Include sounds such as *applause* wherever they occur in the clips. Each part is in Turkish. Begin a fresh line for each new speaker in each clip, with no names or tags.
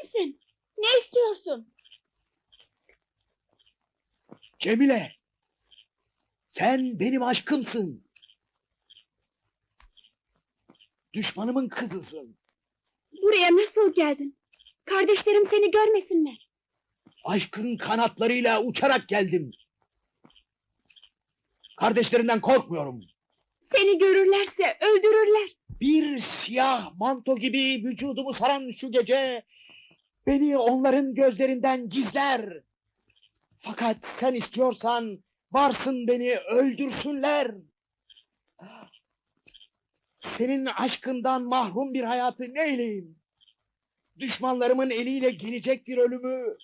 Kimsin? Ne istiyorsun?
Cemile! Sen benim aşkımsın. Düşmanımın kızısın.
Buraya nasıl geldin? Kardeşlerim seni görmesinler.
Aşkın kanatlarıyla uçarak geldim. Kardeşlerinden korkmuyorum.
Seni görürlerse öldürürler.
Bir siyah manto gibi vücudumu saran şu gece beni onların gözlerinden gizler. Fakat sen istiyorsan varsın beni öldürsünler. Senin aşkından mahrum bir hayatı neyleyim? Düşmanlarımın eliyle gelecek bir ölümü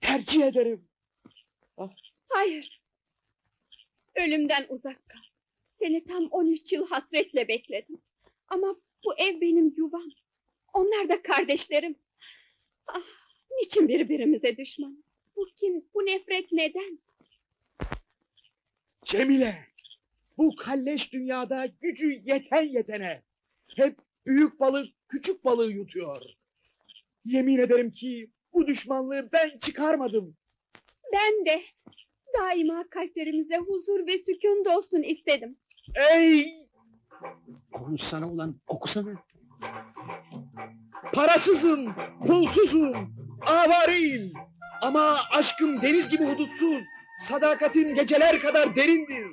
tercih ederim.
Hayır. Ölümden uzak kal. Seni tam 13 yıl hasretle bekledim. Ama bu ev benim yuvam. Onlar da kardeşlerim. Ah, niçin birbirimize düşman? Bu kim? Bu nefret neden?
Cemile, bu kalleş dünyada gücü yeten yetene. Hep büyük balık küçük balığı yutuyor. Yemin ederim ki bu düşmanlığı ben çıkarmadım.
Ben de daima kalplerimize huzur ve sükun dolsun istedim.
Ey
Konuşsana ulan, okusana.
Parasızım, pulsuzum, avareyim. Ama aşkım deniz gibi hudutsuz, sadakatim geceler kadar derindir.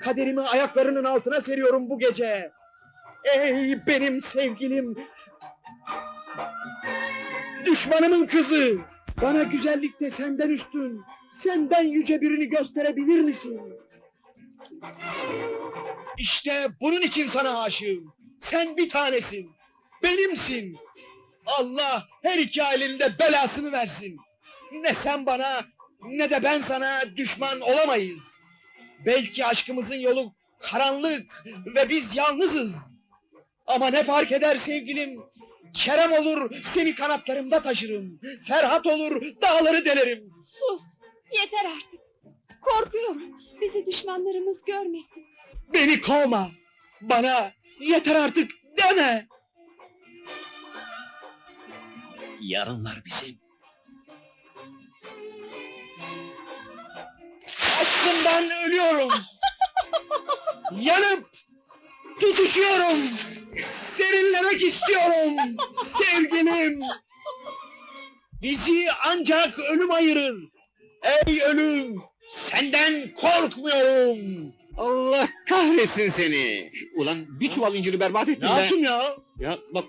Kaderimi ayaklarının altına seriyorum bu gece. Ey benim sevgilim! Düşmanımın kızı! Bana güzellikte senden üstün, senden yüce birini gösterebilir misin? İşte bunun için sana aşığım. Sen bir tanesin. Benimsin. Allah her iki ailenin de belasını versin. Ne sen bana ne de ben sana düşman olamayız. Belki aşkımızın yolu karanlık ve biz yalnızız. Ama ne fark eder sevgilim? Kerem olur seni kanatlarımda taşırım. Ferhat olur dağları delerim.
Sus! Yeter artık. Korkuyorum. Bizi düşmanlarımız görmesin.
Beni kovma. Bana yeter artık deme.
Yarınlar bizim.
Aşkımdan ölüyorum. *laughs* Yanıp tutuşuyorum. Serinlemek istiyorum. Sevgilim. Bizi ancak ölüm ayırır. Ey ölüm, senden korkmuyorum.
Allah kahretsin seni. Ulan bir çuval inciri berbat ettin
Ne
be.
yaptım ya?
Ya bak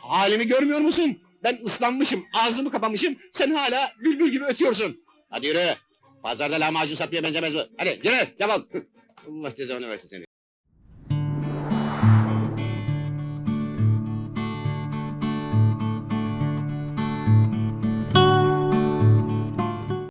halimi görmüyor musun? Ben ıslanmışım, ağzımı kapamışım. Sen hala bülbül gibi ötüyorsun. Hadi yürü. Pazarda lahmacun satmaya benzemez bu. Hadi yürü, defol. *laughs* Allah cezanı versin seni.